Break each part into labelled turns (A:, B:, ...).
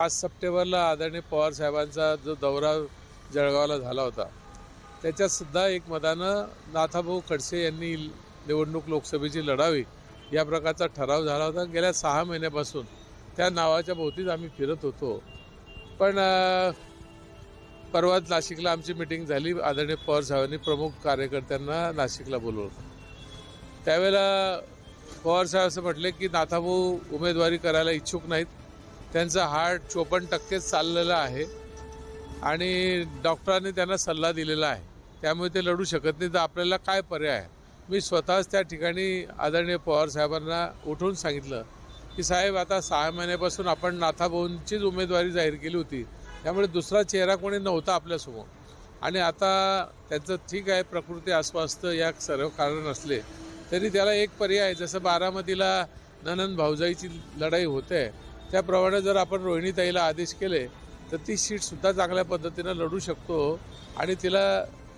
A: पाच सप्टेंबरला आदरणीय पवार साहेबांचा जो दौरा जळगावला झाला होता त्याच्यात सुद्धा एक मतानं नाथाभाऊ खडसे यांनी निवडणूक लोकसभेची लढावी या प्रकारचा ठराव झाला होता. गेल्या सहा महिन्यापासून त्या नावाच्या भोवतीच आम्ही फिरत होतो. पण परवाच नाशिकला आमची मिटिंग झाली. आदरणीय पवार साहेबांनी प्रमुख कार्यकर्त्यांना नाशिकला बोलवलं. त्यावेळेला पवार साहेब असं म्हटले की नाथाभाऊ उमेदवारी करायला इच्छुक नाहीत. त्यांचं हार्ट चोपन्न टक्केच चाललेलं आहे आणि डॉक्टरांनी त्यांना सल्ला दिलेला आहे. त्यामुळे ते लढू शकत नाही. तर आपल्याला काय पर्याय? आहे मी स्वतःच त्या ठिकाणी आदरणीय पवार साहेबांना उठवून सांगितलं की साहेब आता सहा महिन्यापासून आपण नाथाभाऊंचीच उमेदवारी जाहीर केली होती. त्यामुळे दुसरा चेहरा कोणी नव्हता आपल्यासमोर. आणि आता त्यांचं ठीक आहे प्रकृती अस्वस्थ या सर्व कारण असले तरी त्याला एक पर्याय जसं बारामतीला ननंद भाऊजाईची लढाई होते त्याप्रमाणे जर आपण रोहिणीताईला आदेश केले तर ती सीटसुद्धा चांगल्या पद्धतीनं लढू शकतो आणि तिला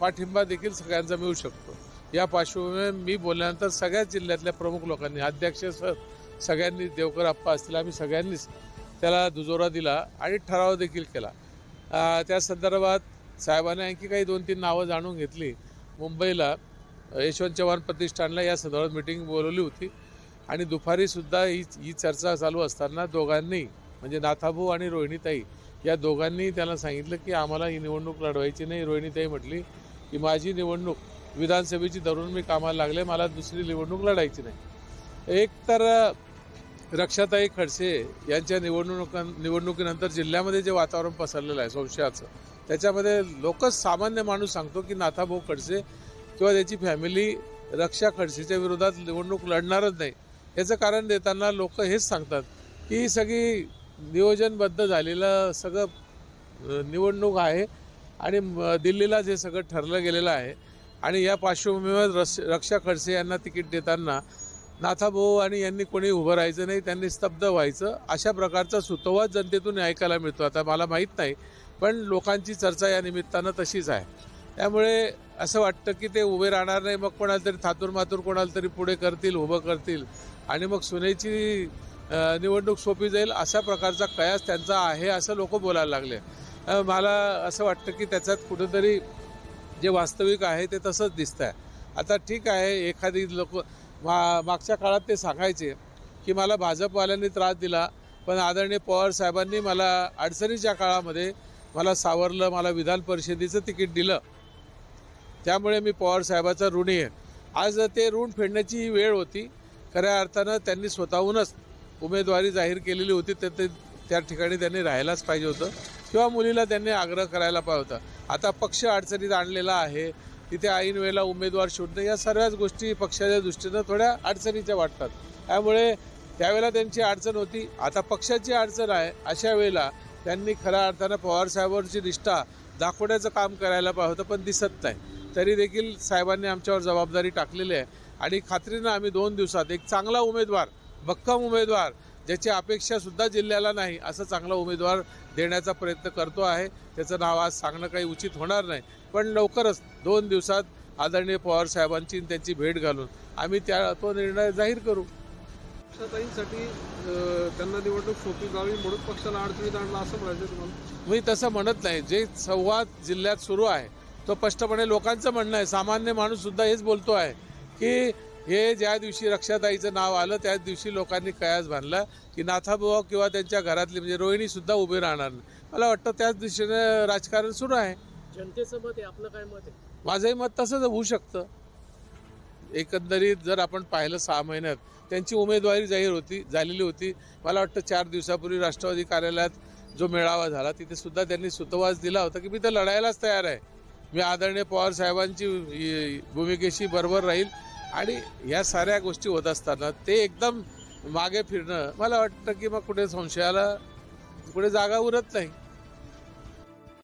A: पाठिंबा देखील सगळ्यांचा मिळू शकतो. या पार्श्वभूमीवर मी बोलल्यानंतर सगळ्याच जिल्ह्यातल्या प्रमुख लोकांनी अध्यक्ष सर सगळ्यांनी देवकर आप्पा असतील आम्ही सगळ्यांनीच त्याला दुजोरा दिला आणि ठराव देखील केला. त्या संदर्भात साहेबांनी आणखी काही दोन तीन नावं जाणून घेतली. मुंबईला यशवंत चव्हाण प्रतिष्ठानला या संदर्भात मिटिंग बोलवली होती. आणि दुपारीसुद्धा ही ही चर्चा चालू असताना दोघांनी म्हणजे नाथाभाऊ आणि रोहिणीताई या दोघांनी त्यांना सांगितलं की आम्हाला ही निवडणूक लढवायची नाही. रोहिणीताई म्हटली की माझी निवडणूक विधानसभेची धरून मी कामाला लागले मला दुसरी निवडणूक लढायची नाही. एक तर रक्षाताई खडसे यांच्या निवडणुका निवडणुकीनंतर जिल्ह्यामध्ये जे वातावरण पसरलेलं आहे संशयाचं त्याच्यामध्ये लोकच सामान्य माणूस सांगतो की नाथाभाऊ खडसे किंवा त्याची फॅमिली रक्षा खडसेच्या विरोधात निवडणूक लढणारच नाही. याचं कारण देताना लोक हेच सांगतात की सगळी नियोजनबद्ध झालेलं सगळं निवडणूक आहे आणि म- दिल्लीलाच हे सगळं ठरलं गेलेलं आहे आणि या पार्श्वभूमीवर रस रक्षा खडसे यांना तिकीट देताना नाथाभाऊ आणि यांनी कोणी उभं राहायचं नाही त्यांनी स्तब्ध व्हायचं. अशा प्रकारचा सुतोवाद जनतेतून ऐकायला मिळतो. आता मला माहीत नाही पण लोकांची चर्चा या निमित्तानं तशीच आहे. त्यामुळे असं वाटतं की ते उभे राहणार नाही. मग कोणाला तरी थातूर मातूर कोणाला तरी पुढे करतील उभं करतील. आणि मग सुनेची निवडणूक सोपी जाईल अशा प्रकारचा कयास त्यांचा आहे असं लोक बोलायला लागले. मला असं वाटतं की त्याच्यात कुठंतरी जे वास्तविक आहे ते तसंच दिसतं आहे आता ठीक आहे एखादी लोक मा मागच्या काळात ते सांगायचे की मला भाजपवाल्यांनी त्रास दिला पण आदरणीय पवार साहेबांनी मला अडचणीच्या काळामध्ये मला सावरलं मला विधान परिषदेचं तिकीट दिलं. त्यामुळे मी पवार साहेबाचा ऋणी आहे. आज ते ऋण फेडण्याची ही वेळ होती. खऱ्या अर्थानं त्यांनी स्वतःहूनच उमेदवारी जाहीर केलेली होती. तर ते त्या ठिकाणी त्यांनी राहायलाच पाहिजे होतं. किंवा मुलीला त्यांनी आग्रह करायला पाहिजे होता. आता पक्ष अडचणीत आणलेला आहे. तिथे ऐन वेळेला उमेदवार शोधणं या सर्वच गोष्टी पक्षाच्या दृष्टीनं थोड्या अडचणीच्या वाटतात. त्यामुळे त्यावेळेला त्यांची अडचण होती. आता पक्षाची अडचण आहे. अशा वेळेला त्यांनी खऱ्या अर्थानं पवारसाहेबांची निष्ठा दाखवण्याचं काम करायला पाहिजे होतं पण दिसत नाही. तरी देखील साहेबांनी आमच्यावर जबाबदारी टाकलेली आहे. आणि खात्रीनं आम्ही दोन दिवसात एक चांगला उमेदवार भक्कम उमेदवार ज्याची अपेक्षा सुद्धा जिल्ह्याला नाही असं चांगला उमेदवार देण्याचा प्रयत्न करतो आहे. त्याचं नाव आज सांगणं काही उचित होणार नाही. पण लवकरच दोन दिवसात आदरणीय पवार साहेबांची त्यांची भेट घालून आम्ही त्या तो निर्णय जाहीर करू.
B: पक्षाताईंसाठी त्यांना निवडणूक सोपी जावी म्हणून पक्षाला अडचणीत आणला असं म्हणायचं तुम्हाला?
A: मी तसं म्हणत नाही. जे संवाद जिल्ह्यात सुरू आहे तो स्पष्टपणे लोकांचं म्हणणं आहे. सामान्य माणूस सुद्धा हेच बोलतो आहे की हे ज्या दिवशी रक्षाताईचं नाव आलं त्याच दिवशी लोकांनी कयास बांधला की नाथाबुवा किंवा त्यांच्या घरातली म्हणजे रोहिणी सुद्धा उभी राहणार नाही. मला वाटतं त्याच दिशेने राजकारण सुरू आहे.
C: जनतेचं मत आहे आपलं काय मत आहे?
A: माझंही मत तसंच होऊ शकतं. एकंदरीत जर आपण पाहिलं सहा महिन्यात त्यांची उमेदवारी जाहीर होती झालेली होती. मला वाटतं चार दिवसापूर्वी राष्ट्रवादी कार्यालयात जो मेळावा झाला तिथे सुद्धा त्यांनी सुतवास दिला होता की मी तर लढायलाच तयार आहे. मी आदरणीय पवार साहेबांची भूमिकेशी बरोबर राहील. आणि ह्या साऱ्या गोष्टी होत असताना ते एकदम मागे फिरणं मला वाटतं की मग कुठे संशयाला कुठे जागा उरत नाही.